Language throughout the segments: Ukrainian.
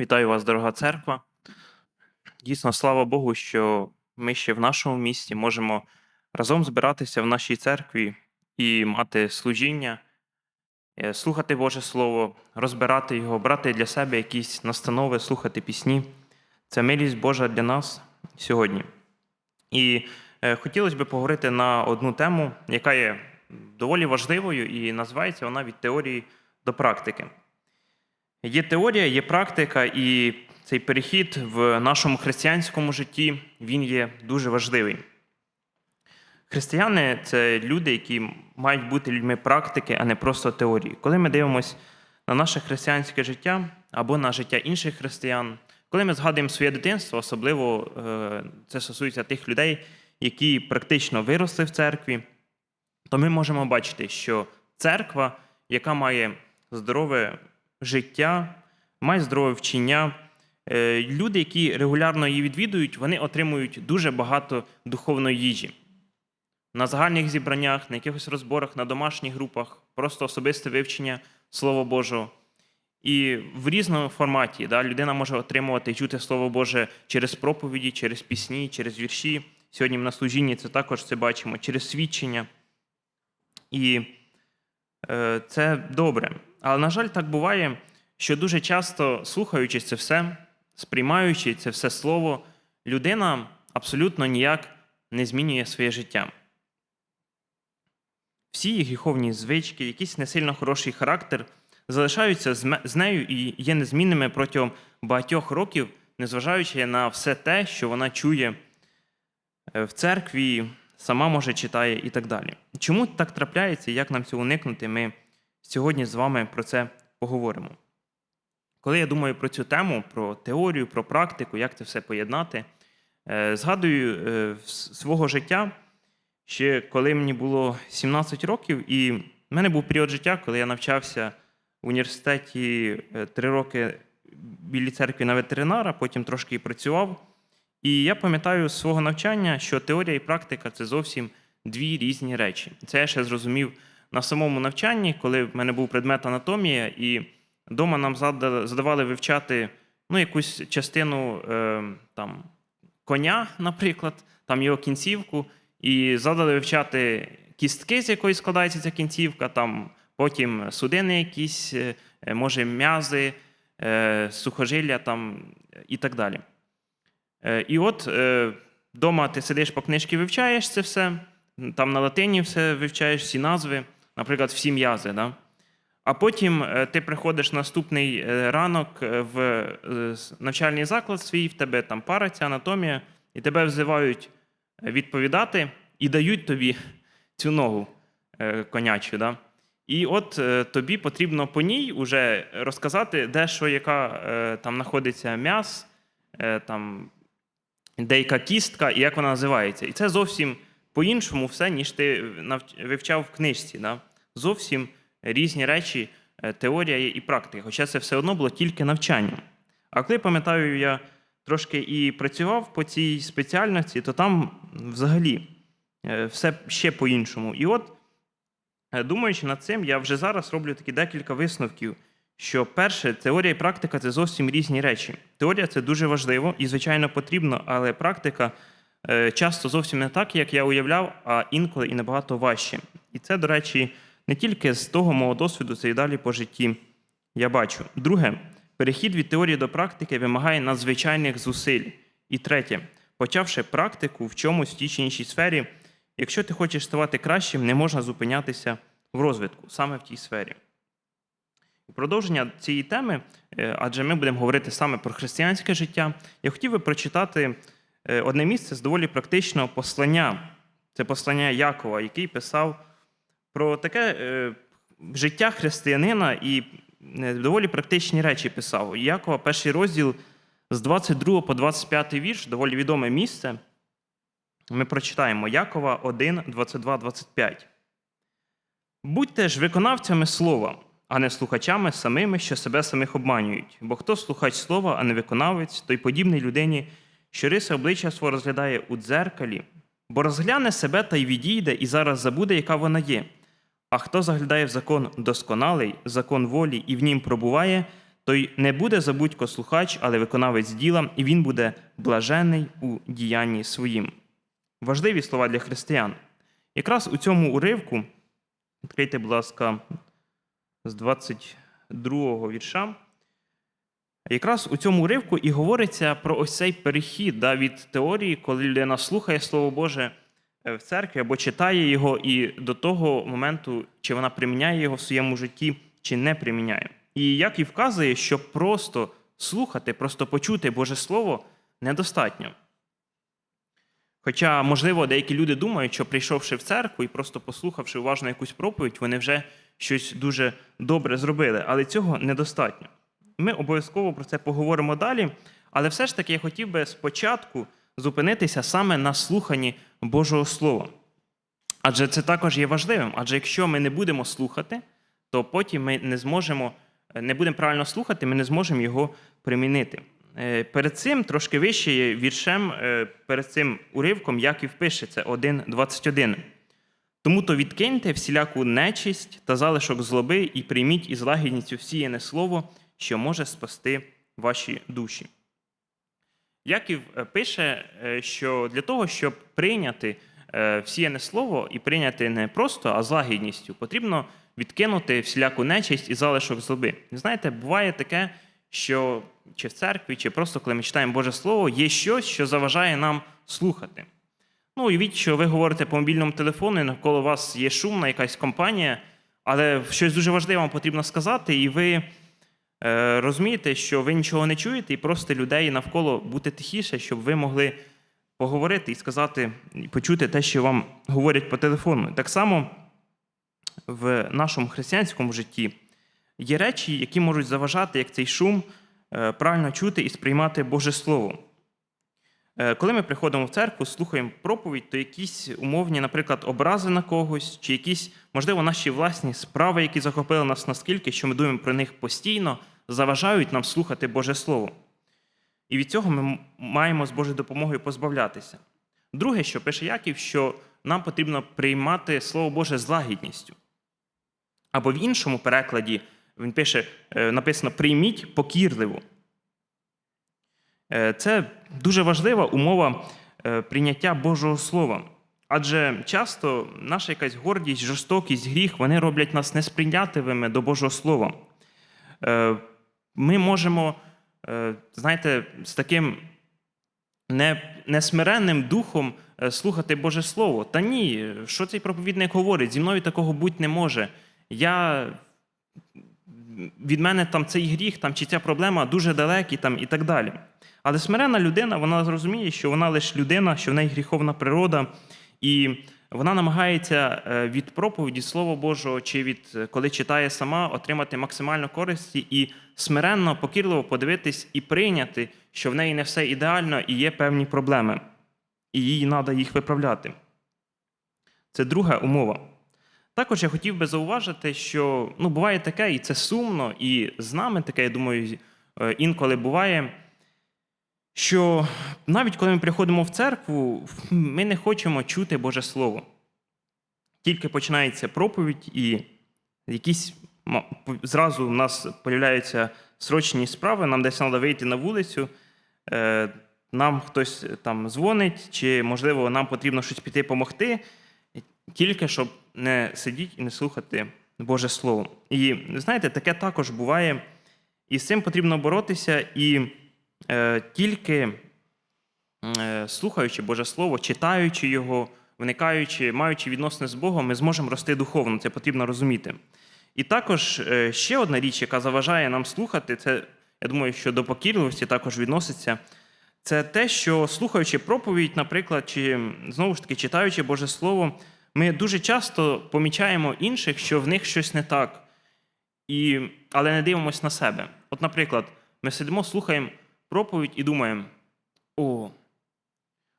Вітаю вас, дорога церква. Дійсно, слава Богу, що ми ще в нашому місті можемо разом збиратися в нашій церкві і мати служіння, е, слухати Боже Слово, розбирати його, брати для себе якісь настанови, слухати пісні. Це милість Божа для нас сьогодні. І е, хотілося б поговорити на одну тему, яка є доволі важливою, і називається вона від теорії до практики. Є теорія, є практика, і цей перехід в нашому християнському житті він є дуже важливий. Християни це люди, які мають бути людьми практики, а не просто теорії. Коли ми дивимося на наше християнське життя або на життя інших християн, коли ми згадуємо своє дитинство, особливо е, це стосується тих людей, які практично виросли в церкві, то ми можемо бачити, що церква, яка має здорове життя, має здорове вчення. Е, Люди, які регулярно її відвідують, вони отримують дуже багато духовної їжі. На загальних зібраннях, на якихось розборах, на домашніх групах, просто особисте вивчення Слова Божого. І в різному форматі да, людина може отримувати і чути Слово Боже через проповіді, через пісні, через вірші. Сьогодні на служінні це також це бачимо, через свідчення. І е, це добре. Але, на жаль, так буває, що дуже часто, слухаючи це все, сприймаючи це все слово, людина абсолютно ніяк не змінює своє життя. Всі їх гріховні звички, якийсь не сильно хороший характер залишаються з нею і є незмінними протягом багатьох років, незважаючи на все те, що вона чує е, в церкві, сама може читає і так далі. Чому так трапляється, і як нам цього уникнути, ми сьогодні з вами про це поговоримо. Коли я думаю про цю тему, про теорію, про практику, як це все поєднати, е, згадую е, свого життя, ще коли мені було 17 років, і в мене був період життя, коли я навчався в університеті е, три роки біля церкви на ветеринара, потім трошки і працював. І я пам'ятаю з свого навчання, що теорія і практика це зовсім дві різні речі. Це я ще зрозумів на самому навчанні, коли в мене був предмет анатомія, і вдома нам задавали вивчати ну, якусь частину е, там, коня, наприклад, там його кінцівку, і задали вивчати кістки, з якої складається ця кінцівка, там, потім судини якісь, е, е, може, м'язи, сухожилля там, і так далі. І от вдома ти сидиш по книжці, вивчаєш це все, там на латині все вивчаєш, всі назви, наприклад, всі м'язи. Да? А потім е, ти приходиш наступний е, ранок е, в навчальний заклад свій, в тебе там пара, ця анатомія, і тебе взивають відповідати і дають тобі цю ногу конячу. Да? І от тобі потрібно по ній вже розказати, де що, яка там знаходиться м'яс, там, деяка кістка і як вона називається. І це зовсім по-іншому все, ніж ти вивчав в книжці. Да? Зовсім різні речі, е, теорія і практика. Хоча це все одно було тільки навчанням. А коли пам'ятаю, я трошки і працював по цій спеціальності, то там взагалі е, все ще по-іншому. І от, е, думаючи над цим, я вже зараз роблю такі декілька висновків. Що перше, теорія і практика це зовсім різні речі. Теорія це дуже важливо і, звичайно, потрібно, але практика часто зовсім не так, як я уявляв, а інколи і набагато важче. І це, до речі, не тільки з того мого досвіду, це і далі по житті я бачу. Друге, перехід від теорії до практики вимагає надзвичайних зусиль. І третє, почавши практику в чомусь в тій чи іншій сфері, якщо ти хочеш ставати кращим, не можна зупинятися в розвитку саме в тій сфері. Продовження цієї теми, е, адже ми будемо говорити саме про християнське життя, я хотів би прочитати е, одне місце з доволі практичного послання. Це послання Якова, який писав про таке е, життя християнина і е, доволі практичні речі писав. Якова, перший розділ з 22 по 25 вірш, доволі відоме місце. Ми прочитаємо Якова 1, 22, 25. Будьте ж виконавцями слова, а не слухачами самими, що себе самих обманюють. Бо хто слухач слова, а не виконавець, той подібний людині, що риси обличчя свого розглядає у дзеркалі, бо розгляне себе та й відійде, і зараз забуде, яка вона є. А хто заглядає в закон досконалий, закон волі і в нім пробуває, той не буде забудько слухач, але виконавець діла, і він буде блажений у діянні своїм. Важливі слова для християн. Якраз у цьому уривку, відкрийте, будь ласка, з 22 го вірша. Якраз у цьому уривку і говориться про ось цей перехід да, від теорії, коли людина слухає Слово Боже е, в церкві або читає його, і до того моменту, чи вона приміняє його в своєму житті, чи не приміняє. І як і вказує, що просто слухати, просто почути Боже Слово недостатньо. Хоча, можливо, деякі люди думають, що прийшовши в церкву і просто послухавши уважно якусь проповідь, вони вже щось дуже добре зробили, але цього недостатньо. Ми обов'язково про це поговоримо далі, але все ж таки я хотів би спочатку зупинитися саме на слуханні Божого Слова. Адже це також є важливим. Адже якщо ми не будемо слухати, то потім ми не зможемо, не будемо правильно слухати, ми не зможемо його примінити. Е, Перед цим трошки вище віршем, е, перед цим уривком, Яків пише, це 1.21. Тому то відкиньте всіляку нечисть та залишок злоби і прийміть із лагідністю всіяне слово, що може спасти ваші душі. Яків е, пише, е, що для того, щоб прийняти е, всіяне слово і прийняти не просто, а з потрібно відкинути всіляку нечисть і залишок злоби. Знаєте, буває таке, що чи в церкві, чи просто коли ми читаємо Боже Слово, є щось, що заважає нам слухати. Ну, уявіть, що ви говорите по мобільному телефону, і навколо вас є шумна якась компанія, але щось дуже важливе вам потрібно сказати, і ви розумієте, що ви нічого не чуєте, і просто людей навколо бути тихіше, щоб ви могли поговорити і сказати, і почути те, що вам говорять по телефону. Так само в нашому християнському житті є речі, які можуть заважати, як цей шум, е, правильно чути і сприймати Боже Слово. Е, Коли ми приходимо в церкву, слухаємо проповідь, то якісь умовні, наприклад, образи на когось, чи якісь, можливо, наші власні справи, які захопили нас наскільки, що ми думаємо про них постійно, заважають нам слухати Боже Слово. І від цього ми маємо з Божою допомогою позбавлятися. Друге, що пише Яків, що нам потрібно приймати Слово Боже з лагідністю. Або в іншому перекладі він пише, е, написано прийміть покірливо. Е, Це дуже важлива умова е, прийняття Божого Слова. Адже часто наша якась гордість, жорстокість, гріх вони роблять нас несприйнятливими до Божого Слова. Е, Ми можемо, знаєте, з таким не, несмиренним духом слухати Боже Слово. Та ні, що цей проповідник говорить? Зі мною такого бути не може. Я від мене там цей гріх там, чи ця проблема дуже далекі там, і так далі. Але смирена людина, вона зрозуміє, що вона лише людина, що в неї гріховна природа, і вона намагається е, від проповіді Слова Божого чи від е, коли читає сама, отримати максимально користі і смиренно, покірливо подивитись і прийняти, що в неї не все ідеально і є певні проблеми, і їй треба їх виправляти. Це друга умова. Також я хотів би зауважити, що ну, буває таке, і це сумно, і з нами таке, я думаю, е, інколи буває, що навіть коли ми приходимо в церкву, ми не хочемо чути Боже Слово. Тільки починається проповідь, і якісь зразу в нас появляються срочні справи, нам десь треба вийти на вулицю, е, нам хтось там дзвонить, чи, можливо, нам потрібно щось піти допомогти, тільки щоб не сидіти і не слухати Боже Слово. І знаєте, таке також буває, і з цим потрібно боротися, і е, тільки е, слухаючи Боже Слово, читаючи його, вникаючи, маючи відносини з Богом, ми зможемо рости духовно. Це потрібно розуміти. І також е, ще одна річ, яка заважає нам слухати, це, я думаю, що до покірливості також відноситься. Це те, що слухаючи проповідь, наприклад, чи знову ж таки читаючи Боже Слово, ми дуже часто помічаємо інших, що в них щось не так, і, але не дивимося на себе. От, наприклад, ми сидимо, слухаємо проповідь і думаємо: о,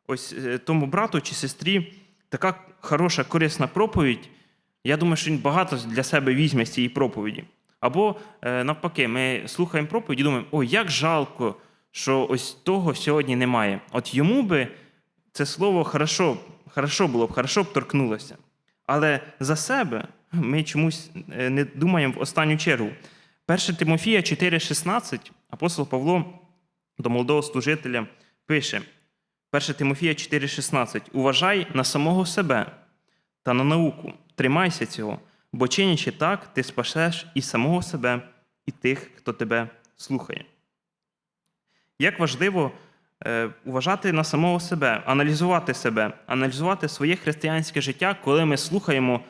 ось е, тому брату чи сестрі така хороша, корисна проповідь. Я думаю, що він багато для себе візьме з цієї проповіді. Або е, навпаки, ми слухаємо проповідь і думаємо, ой, як жалко, що ось того сьогодні немає. От йому би це слово хорошо, хорошо було б, хорошо б торкнулося. Але за себе ми чомусь е, не думаємо в останню чергу. 1 Тимофія 4,16 апостол Павло до молодого служителя пише: 1 Тимофія 4,16 Уважай на самого себе та на науку, тримайся цього, бо чинячи так, ти спасеш і самого себе, і тих, хто тебе слухає. Як важливо уважати на самого себе, аналізувати себе, аналізувати своє християнське життя, коли ми слухаємо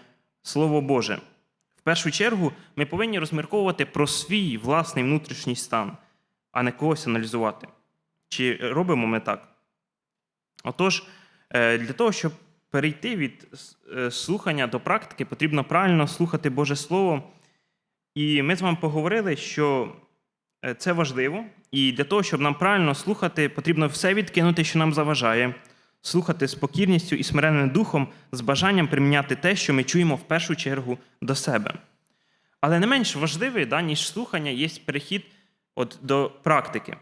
Слово Боже. В першу чергу ми повинні розмірковувати про свій власний внутрішній стан, а не когось аналізувати. Чи робимо ми так? Отож, е, для того, щоб перейти від е, слухання до практики, потрібно правильно слухати Боже Слово. І ми з вами поговорили, що е, це важливо, і для того, щоб нам правильно слухати, потрібно все відкинути, що нам заважає, слухати з покірністю і смиренним духом, з бажанням приміняти те, що ми чуємо в першу чергу до себе. Але не менш важливий, да, ніж слухання, є перехід от, до практики.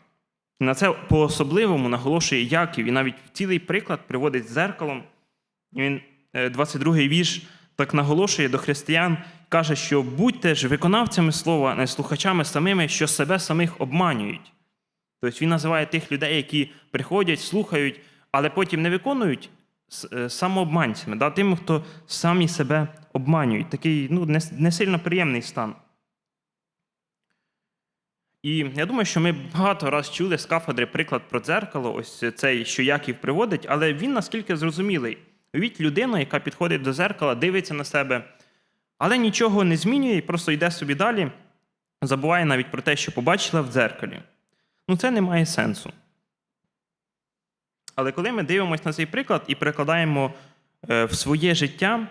На це по-особливому наголошує Яків, і навіть цілий приклад приводить з зеркалом. Він, е, 22-й вірш, так наголошує до християн, каже, що будьте ж виконавцями слова, не слухачами самими, що себе самих обманюють. Тобто він називає тих людей, які приходять, слухають, але потім не виконують е, самообманцями, да, тим, хто самі себе обманюють. Такий ну, не, не сильно приємний стан. І я думаю, що ми багато раз чули з кафедри приклад про дзеркало, ось цей, що Яків приводить, але він наскільки зрозумілий. Уявіть людину, яка підходить до зеркала, дивиться на себе, але нічого не змінює і просто йде собі далі, забуває навіть про те, що побачила в дзеркалі. Ну, це не має сенсу. Але коли ми дивимося на цей приклад і перекладаємо е, в своє життя,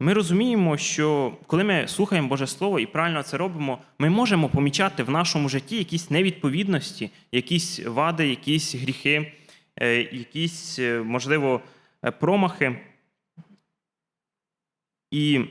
ми розуміємо, що коли ми слухаємо Боже Слово і правильно це робимо, ми можемо помічати в нашому житті якісь невідповідності, якісь вади, якісь гріхи, е, якісь, е, можливо, промахи. І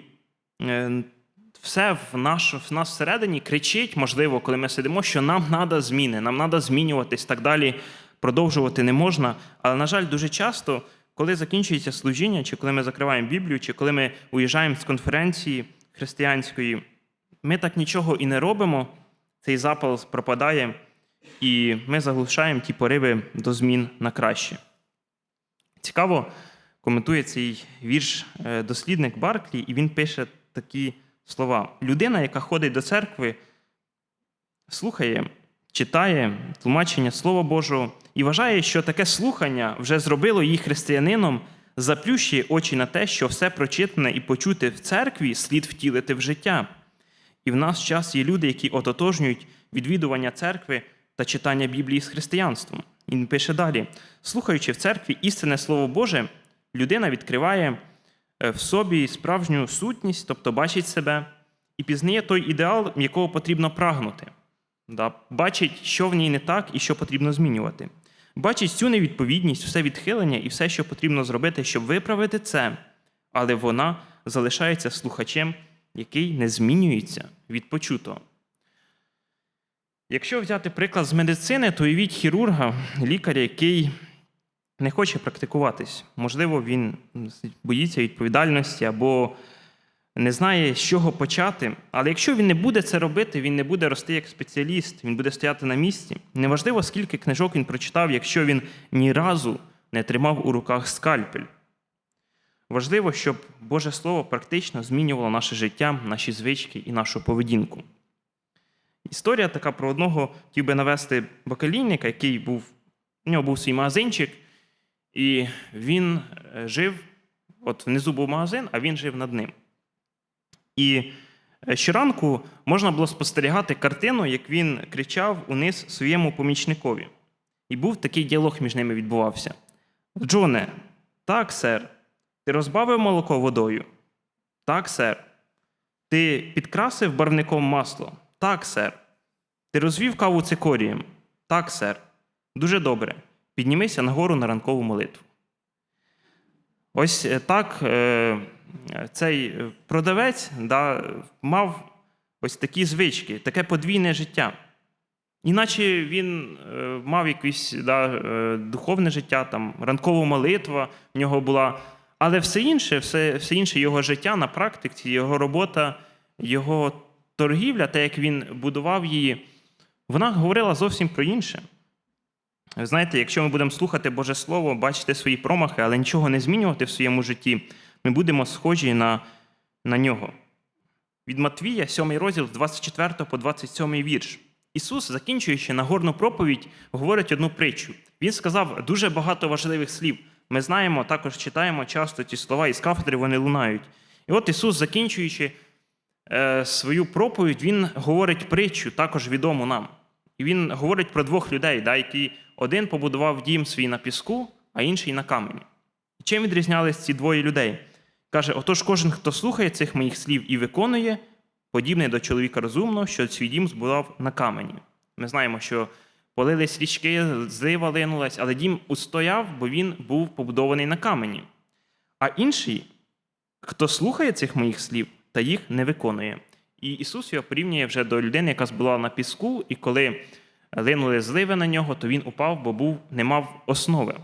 все в, наш, в нас всередині кричить, можливо, коли ми сидимо, що нам треба зміни, нам треба змінюватись так далі, продовжувати не можна. Але, на жаль, дуже часто, коли закінчується служіння, чи коли ми закриваємо Біблію, чи коли ми уїжджаємо з конференції християнської, ми так нічого і не робимо, цей запал пропадає, і ми заглушаємо ті пориви до змін на краще. Цікаво коментує цей вірш е, дослідник Барклі, і він пише такі слова: людина, яка ходить до церкви, слухає, читає тлумачення Слова Божого і вважає, що таке слухання вже зробило її християнином, заплющує очі на те, що все прочитане і почуте в церкві слід втілити в життя. І в нас час є люди, які ототожнюють відвідування церкви та читання Біблії з християнством. Він пише далі: слухаючи в церкві істинне Слово Боже, людина відкриває в собі справжню сутність, тобто бачить себе, і пізнає той ідеал, якого потрібно прагнути. Да? Бачить, що в ній не так і що потрібно змінювати. Бачить цю невідповідність, все відхилення і все, що потрібно зробити, щоб виправити це, але вона залишається слухачем, який не змінюється від почутого. Якщо взяти приклад з медицини, то уявіть хірурга, лікаря, який не хоче практикуватись. Можливо, він боїться відповідальності або не знає, з чого почати. Але якщо він не буде це робити, він не буде рости як спеціаліст, він буде стояти на місці. Неважливо, скільки книжок він прочитав, якщо він ні разу не тримав у руках скальпель. Важливо, щоб Боже Слово практично змінювало наше життя, наші звички і нашу поведінку. Історія така про одного хотів би навести бакалійника, який був, у нього був свій магазинчик, і він е, жив, от внизу був магазин, а він жив над ним. І е, щоранку можна було спостерігати картину, як він кричав униз своєму помічникові. І був такий діалог між ними відбувався. Джоне, так, сер. Ти розбавив молоко водою? Так, сер. Ти підкрасив барвником масло? Так, сер. Ти розвів каву цикорієм? Так, сер. Дуже добре. Піднімися нагору на ранкову молитву. Ось е, так е, цей е, продавець да, мав ось такі звички, таке подвійне життя. Іначе він мав якесь да, духовне життя, там, ранкова молитва в нього була, але все інше, все, все інше його життя на практиці, його робота, його торгівля, те, як він будував її, вона говорила зовсім про інше. Ви знаєте, якщо ми будемо слухати Боже Слово, бачити свої промахи, але нічого не змінювати в своєму житті, ми будемо схожі на, на нього. Від Матвія, 7 розділ, з 24 по 27 вірш. Ісус, закінчуючи Нагорну проповідь, говорить одну притчу. Він сказав дуже багато важливих слів. Ми знаємо, також читаємо часто ці слова із кафедри, вони лунають. І от Ісус, закінчуючи е, свою проповідь, Він говорить притчу, також відому нам. І він говорить про двох людей, да, які один побудував дім свій на піску, а інший на камені. І чим відрізнялись ці двоє людей? Каже: отож, кожен, хто слухає цих моїх слів і виконує, подібний до чоловіка розумного, що свій дім збудував на камені. Ми знаємо, що полились річки, злива линулась, але дім устояв, бо він був побудований на камені. А інший, хто слухає цих моїх слів та їх не виконує. І Ісус його порівнює вже до людини, яка збула на піску, і коли линули зливи на нього, то він упав, бо був, не мав основи.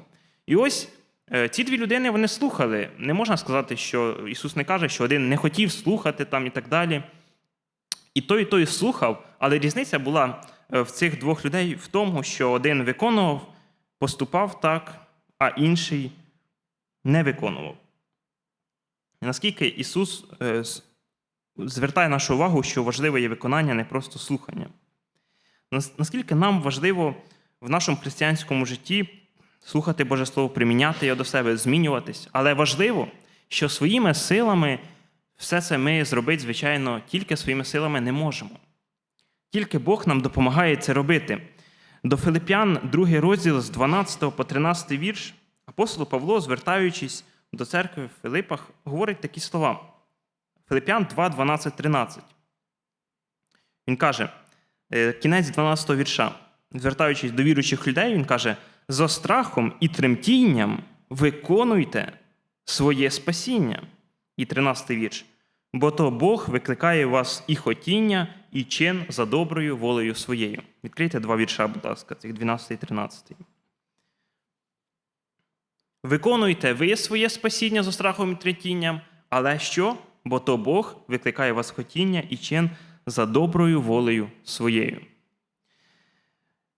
І ось е, ці дві людини вони слухали. Не можна сказати, що Ісус не каже, що один не хотів слухати там і так далі. І той, і той слухав, але різниця була е, в цих двох людей в тому, що один виконував, поступав так, а інший не виконував. Наскільки Ісус е, звертає нашу увагу, що важливе є виконання, не просто слухання. Наскільки нам важливо в нашому християнському житті слухати Боже Слово, приміняти його до себе, змінюватись. Але важливо, що своїми силами все це ми зробити, звичайно, тільки своїми силами не можемо. Тільки Бог нам допомагає це робити. До Филип'ян, другий розділ з 12 по 13 вірш, апостол Павло, звертаючись до церкви в Филипах, говорить такі слова. Филип'ян 2, 12, 13. Він каже, е, кінець 12 вірша, звертаючись до віруючих людей, він каже: за страхом і тремтінням виконуйте своє спасіння. І 13 вірш. Бо то Бог викликає у вас і хотіння, і чин за доброю волею своєю. Відкрийте два вірша, будь ласка, цих 12 і 13. Виконуйте ви своє спасіння за страхом і тремтінням, але що? Бо то Бог викликає вас хотіння і чин за доброю волею своєю.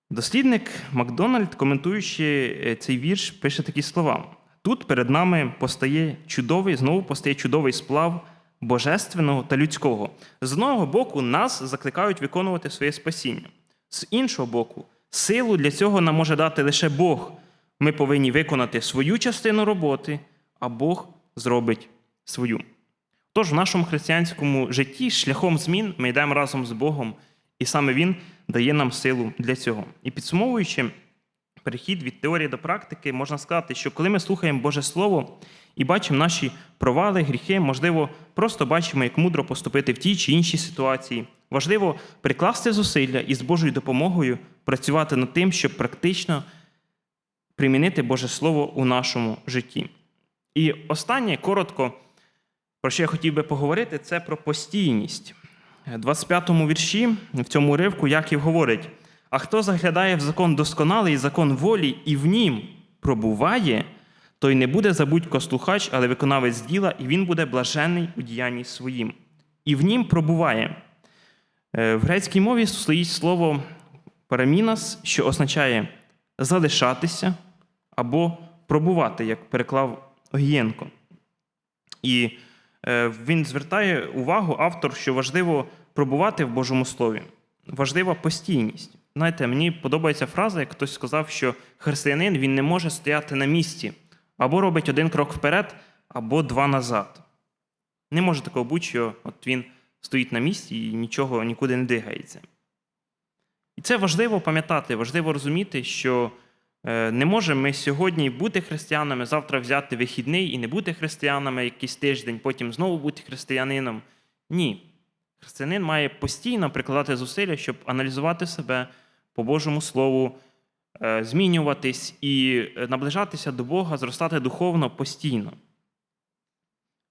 Дослідник Макдональд, коментуючи е, цей вірш, пише такі слова: тут перед нами постає чудовий, знову постає чудовий сплав божественного та людського. З одного боку, нас закликають виконувати своє спасіння. З іншого боку, силу для цього нам може дати лише Бог. Ми повинні виконати свою частину роботи, а Бог зробить свою. Тож в нашому християнському житті шляхом змін ми йдемо разом з Богом, і саме Він дає нам силу для цього. І підсумовуючи перехід від теорії до практики, можна сказати, що коли ми слухаємо Боже Слово і бачимо наші провали, гріхи, можливо, просто бачимо, як мудро поступити в тій чи іншій ситуації. Важливо прикласти зусилля і з Божою допомогою працювати над тим, щоб практично примінити Боже Слово у нашому житті. І останнє коротко, про що я хотів би поговорити, це про постійність. В 25-му вірші в цьому уривку Яків говорить: а хто заглядає в закон досконалий, закон волі, і в нім пробуває, той не буде забудько слухач, але виконавець діла, і він буде блажений у діянні своїм. І в нім пробуває. Е, В грецькій мові стоїть слово парамінас, що означає залишатися або пробувати, як переклав Огієнко. І е, він звертає увагу автор, що важливо пробувати в Божому Слові. Важлива постійність. Знаєте, мені подобається фраза, як хтось сказав, що християнин він не може стояти на місці, або робить один крок вперед, або два назад. Не може такого бути, що от він стоїть на місці і нічого нікуди не дигається. І це важливо пам'ятати, важливо розуміти, що е, не можемо ми сьогодні бути християнами, завтра взяти вихідний і не бути християнами якийсь тиждень, потім знову бути християнином. Ні. Християнин має постійно прикладати зусилля, щоб аналізувати себе по Божому Слову, е, змінюватись і е, наближатися до Бога, зростати духовно постійно.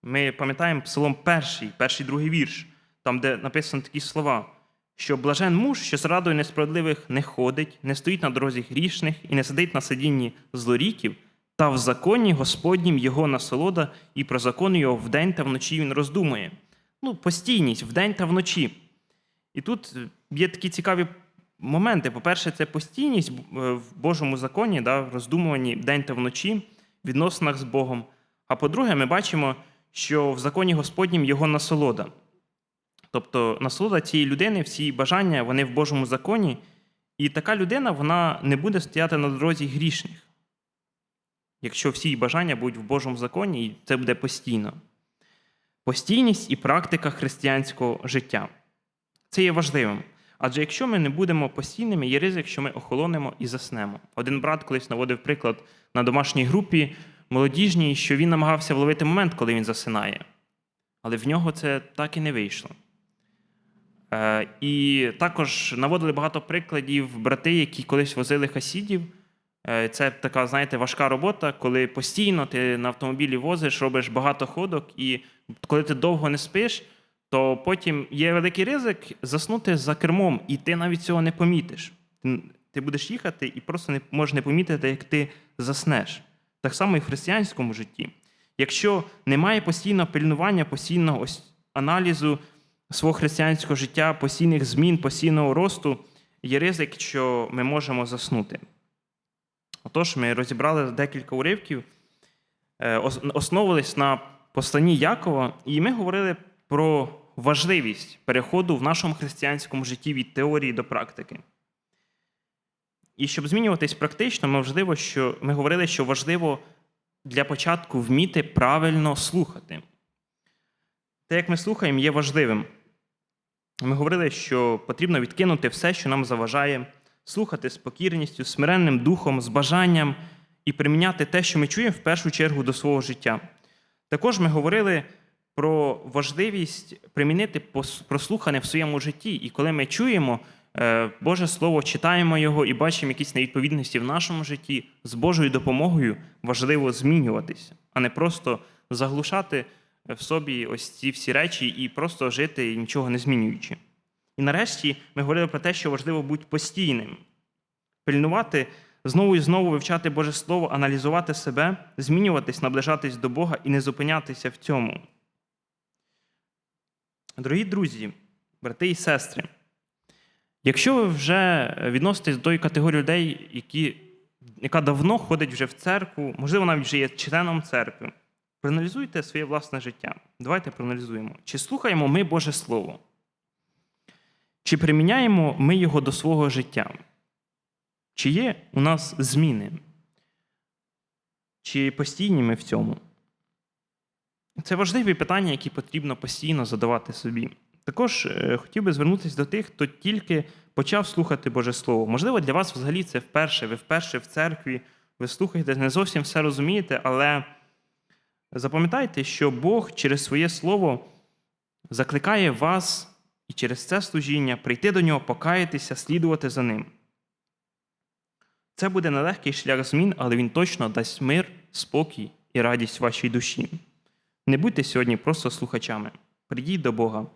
Ми пам'ятаємо Псалом перший, перший другий вірш, там, де написано такі слова, що блажен муж, що з радою несправедливих не ходить, не стоїть на дорозі грішних і не сидить на сидінні злоріків, та в законі Господнім його насолода, і про закон його вдень та вночі він роздумує. Ну, постійність вдень та вночі. І тут е, є такі цікаві моменти. По-перше, це постійність е, в Божому законі, да, в роздумуванні день та вночі, в відносинах з Богом. А по-друге, ми бачимо, що в законі Господнім його насолода. Тобто насолода цієї людини, всі бажання, вони в Божому законі, і така людина вона не буде стояти на дорозі грішних, якщо всі бажання будуть в Божому законі, і це буде постійно. Постійність і практика християнського життя. Це є важливим. Адже якщо ми не будемо постійними, є ризик, що ми охолонемо і заснемо. Один брат колись наводив приклад на домашній групі молодіжній, що він намагався вловити момент, коли він засинає. Але в нього це так і не вийшло. Е, І також наводили багато прикладів брати, які колись возили хасідів. Е, Це така, знаєте, важка робота, коли постійно ти на автомобілі возиш, робиш багато ходок, і коли ти довго не спиш, то потім є великий ризик заснути за кермом, і ти навіть цього не помітиш. Ти- будеш їхати і просто не можеш не помітити, як ти заснеш. Так само і в християнському житті. Якщо немає постійного пильнування, постійного ось аналізу свого християнського життя, постійних змін, постійного росту, є ризик, що ми можемо заснути. Отож, ми розібрали декілька уривків, е, основувались на посланні Якова, і ми говорили про важливість переходу в нашому християнському житті від теорії до практики. І щоб змінюватись практично, ми, важливо, що, ми говорили, що важливо для початку вміти правильно слухати. Те, як ми слухаємо, є важливим. Ми говорили, що потрібно відкинути все, що нам заважає, слухати з покірністю, смиренним духом, з бажанням і приміняти те, що ми чуємо в першу чергу до свого життя. Також ми говорили про важливість примінити прослухане в своєму житті. І коли ми чуємо е, Боже Слово, читаємо його і бачимо якісь невідповідності в нашому житті, з Божою допомогою важливо змінюватися, а не просто заглушати в собі ось ці всі речі і просто жити, нічого не змінюючи. І нарешті ми говорили про те, що важливо бути постійним, пильнувати, знову і знову вивчати Боже Слово, аналізувати себе, змінюватись, наближатись до Бога і не зупинятися в цьому. Дорогі друзі, брати і сестри, якщо ви вже відноситесь до категорії людей, які, яка давно ходить вже в церкву, можливо, навіть вже є членом церкви, проаналізуйте своє власне життя. Давайте проаналізуємо. Чи слухаємо ми Боже Слово? Чи приміняємо ми його до свого життя? Чи є у нас зміни? Чи постійні ми в цьому? Це важливі питання, які потрібно постійно задавати собі. Також е, хотів би звернутися до тих, хто тільки почав слухати Боже Слово. Можливо, для вас взагалі це вперше, ви вперше в церкві, ви слухаєте, не зовсім все розумієте, але запам'ятайте, що Бог через своє Слово закликає вас і через це служіння прийти до нього, покаятися, слідувати за ним. Це буде нелегкий шлях змін, але він точно дасть мир, спокій і радість вашій душі. Не будьте сьогодні просто слухачами. Прийдіть до Бога.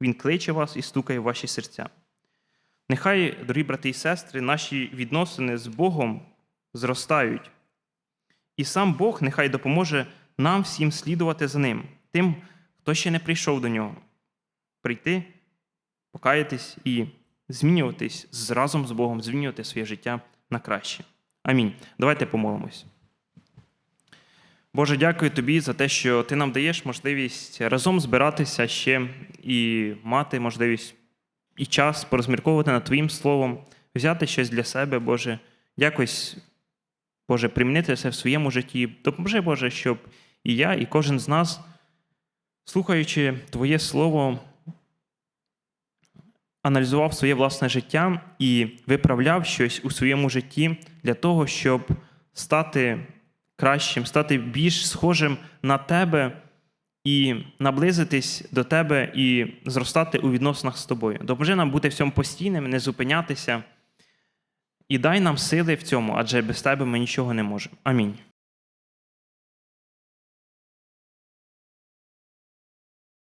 Він кличе вас і стукає в ваші серця. Нехай, дорогі брати і сестри, наші відносини з Богом зростають. І сам Бог нехай допоможе нам всім слідувати за ним, тим, хто ще не прийшов до нього. Прийти, покаятись і змінюватись разом з Богом, змінювати своє життя на краще. Амінь. Давайте помолимось. Боже, дякую тобі за те, що ти нам даєш можливість разом збиратися ще і мати можливість і час порозмірковувати над Твоїм словом, взяти щось для себе, Боже, якось, Боже, примінити це в своєму житті. Допоможи, Боже, щоб і я, і кожен з нас, слухаючи Твоє Слово, аналізував своє власне життя і виправляв щось у своєму житті для того, щоб стати кращим, стати більш схожим на тебе і наблизитись до тебе і зростати у відносинах з тобою. Допоможи нам бути в цьому постійним, не зупинятися. І дай нам сили в цьому, адже без тебе ми нічого не можемо. Амінь.